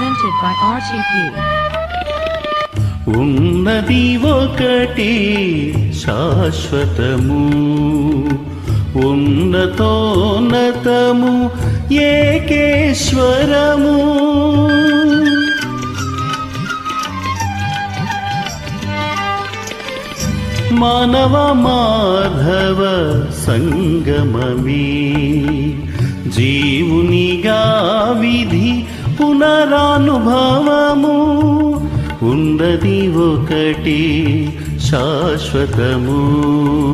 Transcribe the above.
RTP. ఉన్నది ఒకటి శాశ్వతము ఉన్నతోన్నతము ఏకేశ్వరము మానవ మాధవ సంగమమే జీవునిగా పునరానుభవము ఉన్నది ఒకటి శాశ్వతము.